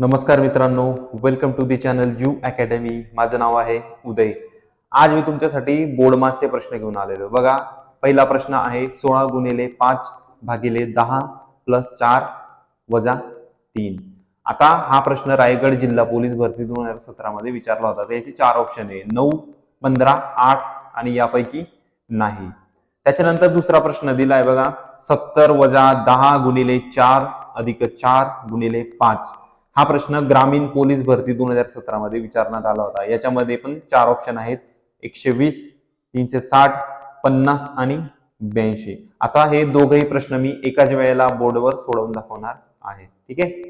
नमस्कार मित्रांनो welcome to the channel U academy माझं नाव आहे उदय. आज मी तुमच्यासाठी बोर्डमासचे प्रश्न घेऊन आलेलो बघा पहिला प्रश्न आहे सोळा गुणिले पाच भागिले दहा प्लस चार वजा तीन. आता हा प्रश्न रायगड जिल्हा पोलीस भरती दोन हजार सतरामध्ये विचारला होता. तर याचे चार ऑप्शन आहे. नऊ पंधरा आठ आणि यापैकी नाही. त्याच्यानंतर दुसरा प्रश्न दिला आहे बघा. सत्तर वजा दहा गुणिले चार अधिक चार गुणिले पाच. हा प्रश्न ग्रामीण पोलीस भरती दोन हजार सतरा मध्ये विचारण्यात आला होता. याच्यामध्ये पण चार ऑप्शन आहेत. एकशे वीस तीनशे साठ पन्नास आणि ब्याऐंशी. आता हे दोघही प्रश्न मी एकाच वेळेला बोर्डवर सोडवून दाखवणार आहे. ठीक आहे?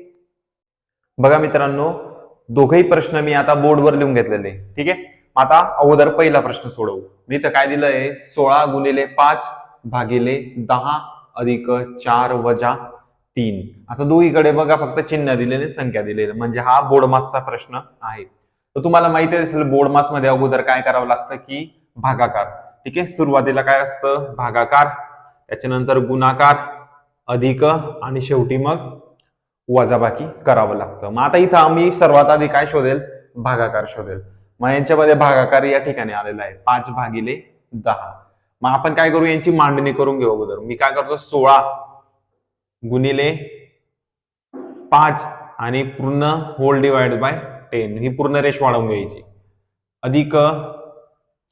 बघा मित्रांनो दोघही प्रश्न मी आता बोर्डवर लिहून घेतलेले. ठीक आहे? आता अगोदर पहिला प्रश्न सोडवू. मी तर काय दिलंय? सोळा गुणिले पाच भागिले दहा अधिक चार वजा तीन. आता दोघीकडे बघा फक्त चिन्ह दिलेले संख्या दिलेली. म्हणजे हा बोर्डमासचा प्रश्न आहे. तर तुम्हाला माहिती असेल बोर्डमासमध्ये अगोदर काय करावं लागतं की भागाकार. ठीक आहे? सुरुवातीला काय असतं? भागाकार. त्याच्यानंतर गुणाकार अधिक आणि शेवटी मग वजाबाकी करावं लागतं. मग आता इथं आम्ही सर्वात आधी काय शोधेल? भागाकार शोधेल. मग यांच्यामध्ये भागाकार या ठिकाणी आलेला आहे. पाच भागिले दहा. मग आपण काय करू? यांची मांडणी करून घेऊ अगोदर. मी काय करतो? सोळा गुणिले पाच आणि पूर्ण होल डिवाइड बाय टेन ही पूर्ण रेश वाढवून घ्यायची. अधिक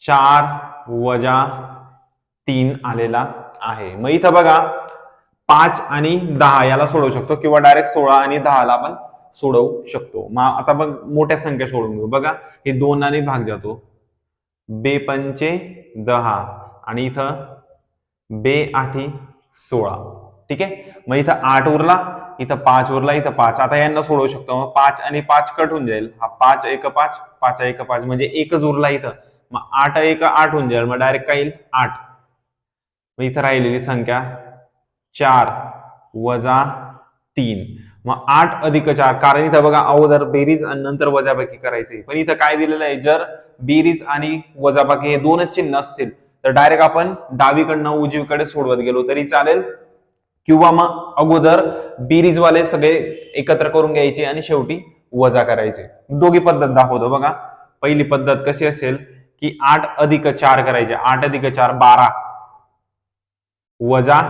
चार वजा तीन आलेला आहे. मग इथं बघा पाच आणि दहा याला सोडवू शकतो किंवा डायरेक्ट सोळा आणि दहाला आपण सोडवू शकतो. मग आता बघ मोठ्या संख्या सोडून घेऊ. बघा हे दोन आणि भाग जातो. बे पंचे दहा. आणि इथं बे आठी सोळा. ठीक आहे? मग इथं आठ उरला इथं पाच उरला इथं पाच. आता यांना सोडवू शकतो. मग पाच आणि पाच कट होऊन जाईल. हा पाच एक पाच पाच एक पाच म्हणजे एकच उरला इथं. मग आठ एक आठ होऊन जाईल. मग डायरेक्ट काय येईल? आठ. मग इथं राहिलेली संख्या चार वजा तीन. मग आठ अधिक चार. कारण इथं बघा अगोदर बेरीज आणि नंतर वजाबाकी करायची. पण इथं काय दिलेलं आहे? जर बेरीज आणि वजाबाकी हे दोनच चिन्ह असतील तर डायरेक्ट आपण डावीकडनं उजवीकडे सोडवत गेलो तरी चालेल. किंवा मग अगोदर बेरीजवाले सगळे एकत्र करून घ्यायचे आणि शेवटी वजा करायचे. दोघी पद्धत दाखवतो बघा. पहिली पद्धत कशी असेल की आठ अधिक चार करायचे. आठ अधिक चार बारा. वजा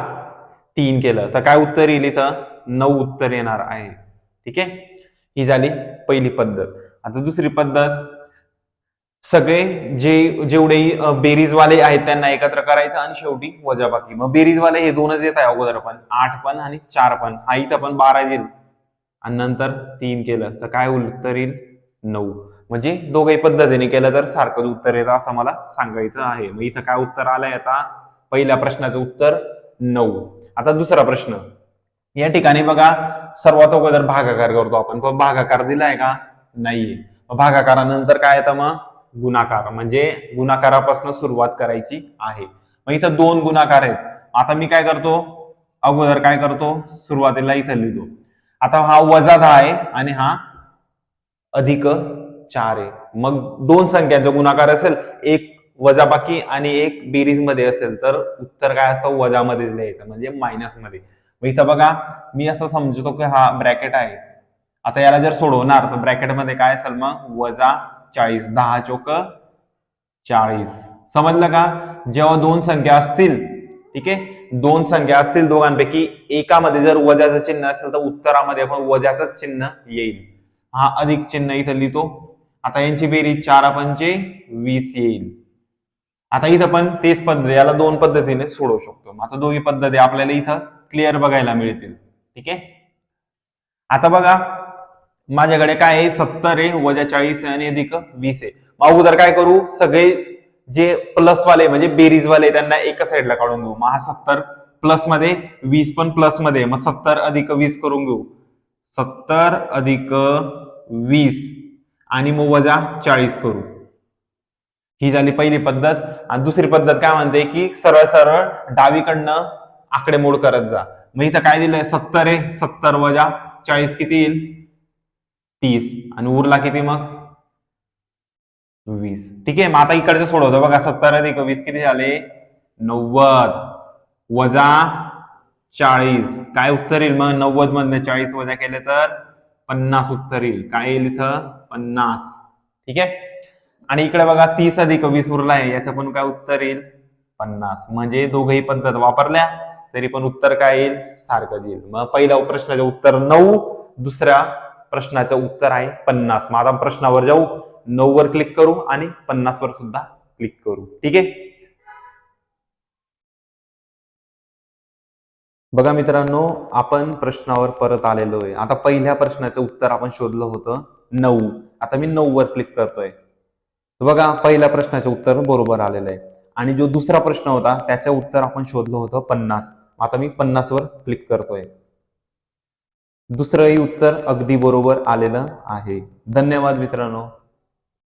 तीन केलं. तर काय उत्तर येईल इथं? नऊ उत्तर येणार आहे. ठीक आहे? ही झाली पहिली पद्धत. आता दुसरी पद्धत सगळे जे जेवढेही बेरीजवाले आहेत त्यांना एकत्र करायचं आणि शेवटी वजाबाकी. मग बेरीजवाले हे दोनच येत आहे अगोदर पण. आठ पण आणि चार पण. हा इथं पण बारा येईल. आणि नंतर तीन केलं तर काय उत्तर येईल? नऊ. म्हणजे दोघही पद्धतीने केलं तर सारखंच उत्तर येतं असं मला सांगायचं आहे. मग इथं काय उत्तर आलंय आता? पहिल्या प्रश्नाचं उत्तर नऊ. आता दुसरा प्रश्न. या ठिकाणी बघा सर्वात अगोदर भागाकार करतो आपण. पण भागाकार दिलाय का? नाहीये. भागाकारानंतर काय येतं मग? गुणाकार म्हणजे गुणाकारापासून सुरुवात करायची आहे. मग इथं दोन गुणाकार आहेत. आता मी काय करतो? अगोदर काय करतो? सुरुवातीला इथं लिहितो. आता हा वजा दहा आहे आणि हा अधिक चार आहे. मग दोन संख्यांचा गुणाकार असेल एक वजाबाकी आणि एक बेरीजमध्ये असेल तर उत्तर काय असतं? वजामध्ये लिहायचं म्हणजे मायनसमध्ये मग इथं बघा मी असं समजतो की हा ब्रॅकेट आहे. आता याला जर सोडवणार तर ब्रॅकेटमध्ये काय असेल मग? वजा चाळीस दहा चोक चाळीस. समजलं का? जेव्हा दोन संख्या असतील ठीक आहे? दोन संख्या असतील दोघांपैकी एकामध्ये जर वजाचं चिन्ह असेल तर उत्तरामध्ये आपण वजाचं चिन्ह येईल. हा अधिक चिन्ह इथं लिहितो. आता यांची बेरीज चार पंचे वीस येईल. आता इथं पण तेच पद्धती याला दोन पद्धतीने सोडवू शकतो. आता दोन्ही पद्धती आपल्याला इथं क्लिअर बघायला मिळतील. ठीक आहे? आता बघा माझ्याकडे काय आहे? सत्तर आहे वजा चाळीस आहे आणि अधिक वीस आहे. मग अगोदर काय करू? सगळे जे प्लस वाले म्हणजे बेरीज वाले त्यांना एका साईडला काढून घेऊ. मग हा सत्तर प्लसमध्ये वीस पण प्लसमध्ये मग सत्तर अधिक वीस करून घेऊ. सत्तर अधिक वीस आणि मग वजा चाळीस करू. ही झाली पहिली पद्धत. आणि दुसरी पद्धत काय म्हणते की सरळ सरळ डावीकडनं आकडेमोड करत जा. मग इथं काय दिलंय? सत्तर आहे. सत्तर वजा चाळीस किती येईल? तीस. आणि उरला किती मग? वीस. ठीक आहे मग आता इकडचं सोडवतो बघा सत्तर अधिक वीस किती झाले? नव्वद. वजा चाळीस. काय उत्तर येईल मग? नव्वद मधनं चाळीस वजा केले तर पन्नास उत्तर येईल. काय येईल इथं? पन्नास. ठीक आहे? आणि इकडे बघा तीस अधिक वीस उरला आहे. याचं पण काय उत्तर येईल? पन्नास. म्हणजे दोघही पद्धत वापरल्या तरी पण उत्तर काय येईल? सारखं येईल. मग पहिल्या प्रश्नाचं उत्तर नऊ दुसऱ्या प्रश्नाचं उत्तर आहे पन्नास. मग आता प्रश्नावर जाऊ. नऊ वर क्लिक करू आणि पन्नास वर सुद्धा क्लिक करू. ठीक आहे? बघा मित्रांनो आपण प्रश्नावर परत आलेलो आहे. आता पहिल्या प्रश्नाचं उत्तर आपण शोधलं होतं नऊ. आता मी नऊ वर क्लिक करतोय बघा पहिल्या प्रश्नाचं उत्तर बरोबर आलेलं आहे. आणि जो दुसरा प्रश्न होता त्याचं उत्तर आपण शोधलं होतं पन्नास. आता मी पन्नास वर क्लिक करतोय. दुसरंही उत्तर अगदी बरोबर आलेलं आहे. धन्यवाद मित्रांनो.